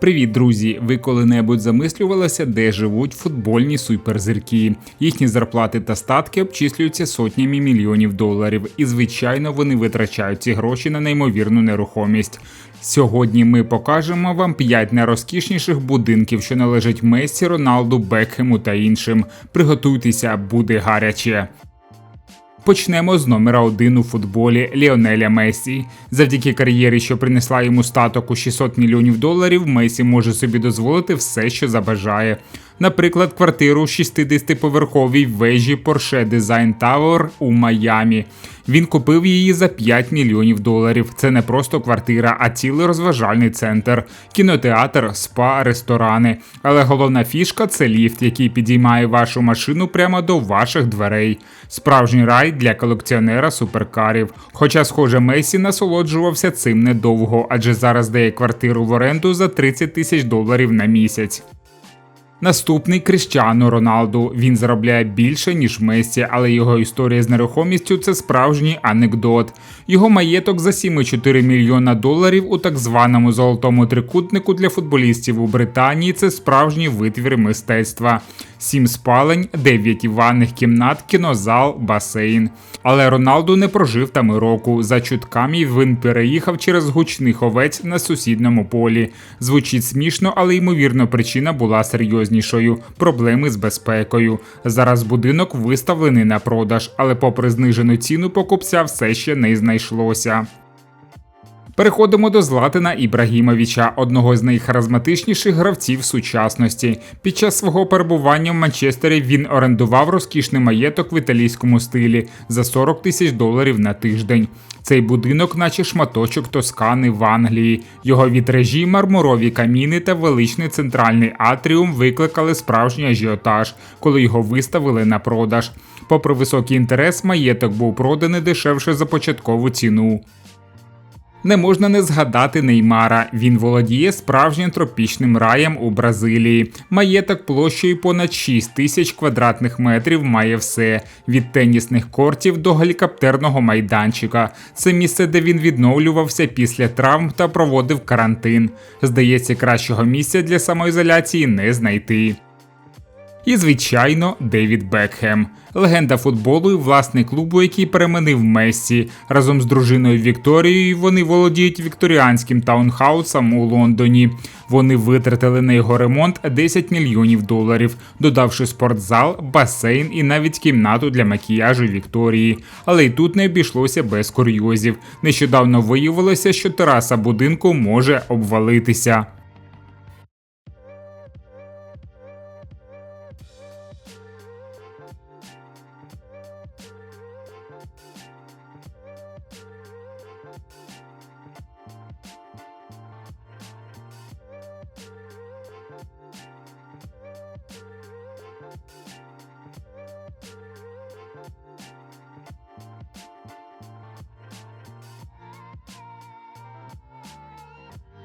Привіт, друзі! Ви коли-небудь замислювалися, де живуть футбольні суперзірки? Їхні зарплати та статки обчислюються сотнями мільйонів доларів, і звичайно вони витрачають ці гроші на неймовірну нерухомість. Сьогодні ми покажемо вам 5 найрозкішніших будинків, що належать Месі, Роналду, Бекхему та іншим. Приготуйтеся, буде гаряче. Почнемо з номера один у футболі Ліонеля Месі. Завдяки кар'єрі, що принесла йому статок у 600 мільйонів доларів, Месі може собі дозволити все, що забажає. Наприклад, квартиру в 60-поверховій вежі Porsche Design Tower у Майамі. Він купив її за 5 мільйонів доларів. Це не просто квартира, а цілий розважальний центр, кінотеатр, спа, ресторани. Але головна фішка це ліфт, який підіймає вашу машину прямо до ваших дверей. Справжній рай для колекціонера суперкарів. Хоча, схоже, Месі насолоджувався цим недовго, адже зараз дає квартиру в оренду за 30 тисяч доларів на місяць. Наступний Кріщано Роналду. Він заробляє більше ніж Месі, але його історія з нерухомістю це справжній анекдот. Його маєток за 7,4 мільйона доларів у так званому золотому трикутнику для футболістів у Британії. Це справжній витвір мистецтва. Сім спалень, 9 ванних кімнат, кінозал, басейн. Але Роналду не прожив там і року. За чутками він переїхав через гучних овець на сусідньому полі. Звучить смішно, але ймовірно, причина була серйознішою проблеми з безпекою. Зараз будинок виставлений на продаж, але попри знижену ціну покупця все ще не знайшлося. Переходимо до Златина Ібрагімовича, одного з найхаризматичніших гравців сучасності. Під час свого перебування в Манчестері він орендував розкішний маєток в італійському стилі за 40 тисяч доларів на тиждень. Цей будинок, наче шматочок Тоскани в Англії. Його вітражі, мармурові каміни та величний центральний атріум викликали справжній ажіотаж, коли його виставили на продаж. Попри високий інтерес, маєток був проданий дешевше за початкову ціну. Не можна не згадати Неймара. Він володіє справжнім тропічним раєм у Бразилії. Маєток площею понад 6 тисяч квадратних метрів має все: від тенісних кортів до гелікоптерного майданчика. Це місце, де він відновлювався після травм та проводив карантин. Здається, кращого місця для самоізоляції не знайти. І, звичайно, Девід Бекхем, легенда футболу і власник клубу, який переманив Мессі. Разом з дружиною Вікторією вони володіють вікторіанським таунхаусом у Лондоні. Вони витратили на його ремонт 10 мільйонів доларів, додавши спортзал, басейн і навіть кімнату для макіяжу Вікторії. Але й тут не обійшлося без курйозів. Нещодавно виявилося, що тераса будинку може обвалитися.